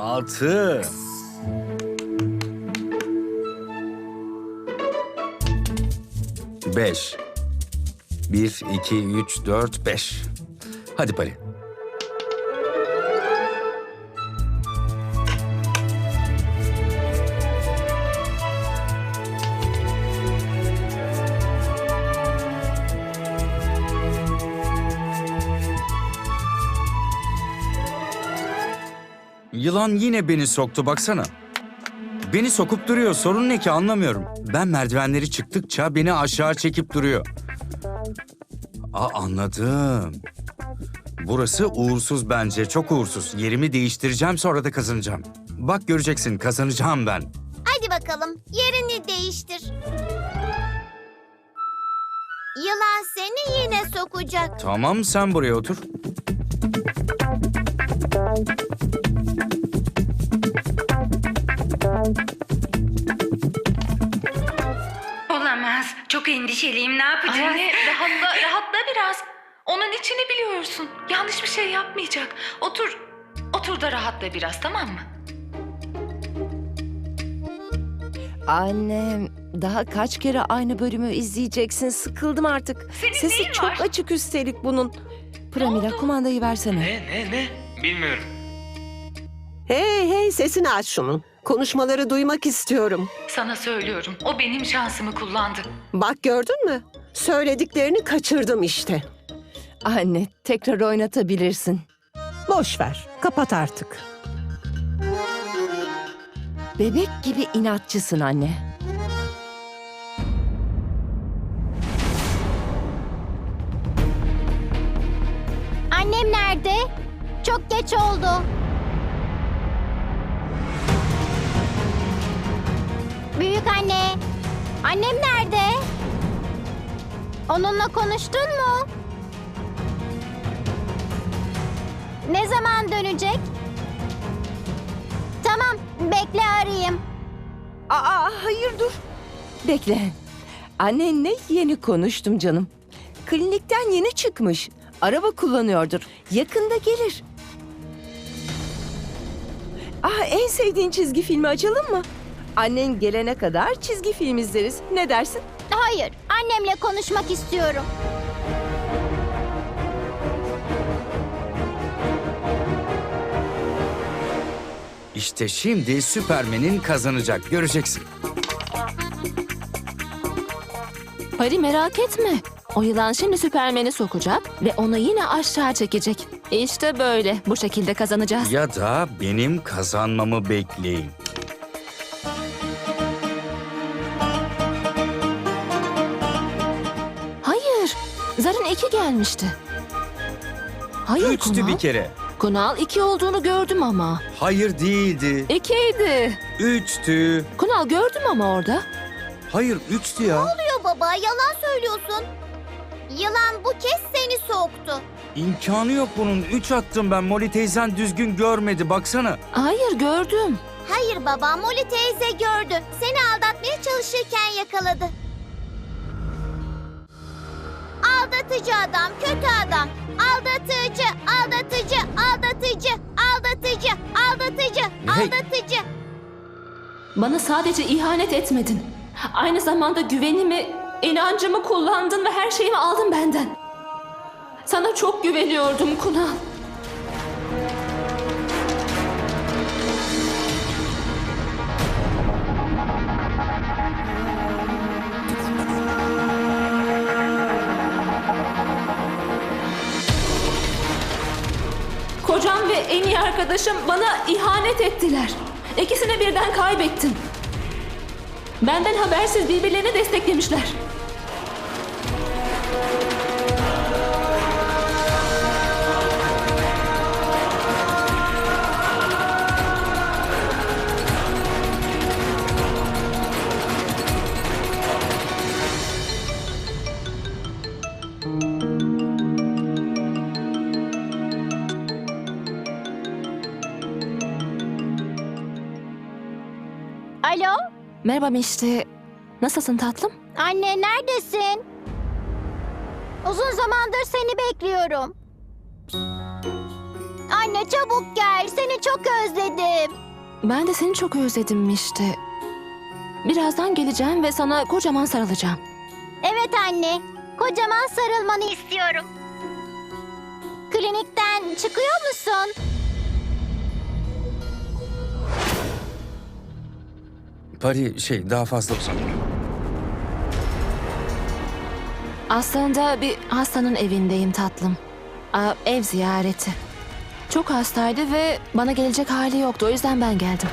Altı. Beş. Bir, iki, üç, dört, beş. Hadi Pari. Yılan yine beni soktu baksana. Beni sokup duruyor. Sorun ne ki anlamıyorum. Ben merdivenleri çıktıkça beni aşağı çekip duruyor. Aa anladım. Burası uğursuz bence. Çok uğursuz. Yerimi değiştireceğim sonra da kazanacağım. Bak göreceksin kazanacağım ben. Hadi bakalım yerini değiştir. Yılan seni yine sokacak. Tamam sen buraya otur. Endişeliyim. Ne yapacağız? Anne rahatla, rahatla biraz. Onun içini biliyorsun. Yanlış bir şey yapmayacak. Otur, otur da rahatla biraz tamam mı? Annem, daha kaç kere aynı bölümü izleyeceksin? Sıkıldım artık. Senin Sesi neyin çok var? açık üstelik bunun. Pramila oldu? kumandayı versene. Ne ne ne? Bilmiyorum. Hey hey sesini aç şunun. Konuşmaları duymak istiyorum. Sana söylüyorum. O benim şansımı kullandı. Bak gördün mü? Söylediklerini kaçırdım işte. Anne, tekrar oynatabilirsin. Boş ver. Kapat artık. Bebek gibi inatçısın anne. Annem nerede? Çok geç oldu. Anne. Annem nerede? Onunla konuştun mu? Ne zaman dönecek? Tamam, bekle arayayım. Aa, hayır dur. Bekle. Annenle yeni konuştum canım. Klinikten yeni çıkmış. Araba kullanıyordur. Yakında gelir. Ah, en sevdiğin çizgi filmi açalım mı? Annen gelene kadar çizgi film izleriz. Ne dersin? Hayır, annemle konuşmak istiyorum. İşte şimdi Süpermen'in kazanacak. Göreceksin. Pari merak etme. O yılan şimdi Süpermen'i sokacak ve onu yine aşağı çekecek. İşte böyle. Bu şekilde kazanacağız. Ya da benim kazanmamı bekleyin. Zarın iki gelmişti. Hayır Üçtü Kunal. bir kere. Kunal iki olduğunu gördüm ama. Hayır değildi. İkiydi. Üçtü. Kunal gördüm ama orada. Hayır üçtü ya. Diyor baba, yalan söylüyorsun. Yılan bu kez seni soktu. İmkanı yok bunun. Üç attım ben. Molly teyzen düzgün görmedi. Baksana. Hayır gördüm. Hayır baba, Molly teyze gördü. Seni aldatmaya çalışırken yakaladı. Aldatıcı adam, kötü adam. Aldatıcı, aldatıcı, aldatıcı, aldatıcı, aldatıcı, Hey. aldatıcı. Bana sadece ihanet etmedin. Aynı zamanda güvenimi, inancımı kullandın ve her şeyimi aldın benden. Sana çok güveniyordum Kunal. Arkadaşım bana ihanet ettiler. İkisini birden kaybettim. Benden habersiz birbirlerini desteklemişler. Alo, Merhaba Mişti. Nasılsın tatlım? anne neredesin? Uzun zamandır seni bekliyorum. Anne anne çabuk gel. Seni çok özledim. Ben de seni çok özledim işte. Birazdan geleceğim ve sana kocaman sarılacağım. Evet anne. Kocaman sarılmanı istiyorum. Klinikten çıkıyor musun? Pari şey daha fazla uzatma. Aslında bir hastanın evindeyim tatlım. Aa, ev ziyareti. Çok hastaydı ve bana gelecek hali yoktu. O yüzden ben geldim.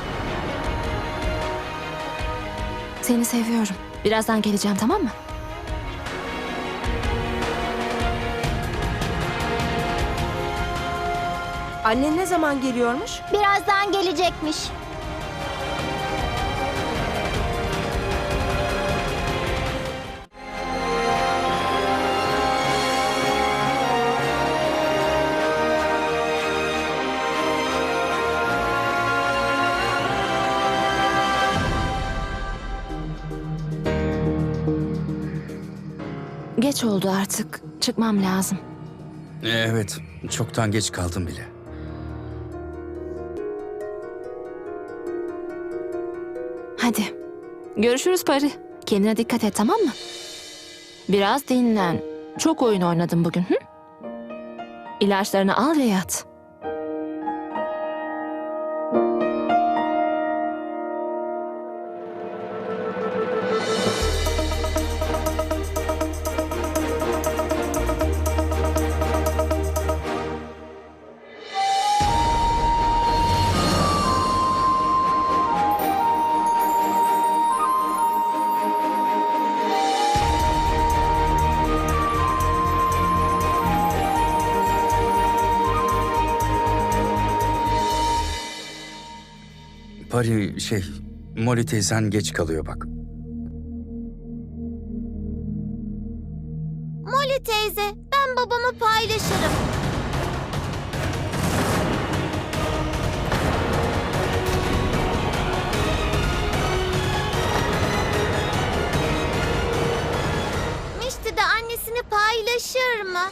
Seni seviyorum. Birazdan geleceğim tamam mı? Annen ne zaman geliyormuş? Birazdan gelecekmiş. Geç oldu artık. Çıkmam lazım. Evet, çoktan geç kaldım bile. Hadi. Görüşürüz Pari. Kendine dikkat et tamam mı? Biraz dinlen. Çok oyun oynadım bugün. Hı? İlaçlarını al ve yat. Pari şey, Molly teyzen geç kalıyor bak. Molly teyze, ben babamı paylaşırım. Mişti annesini paylaşır mı?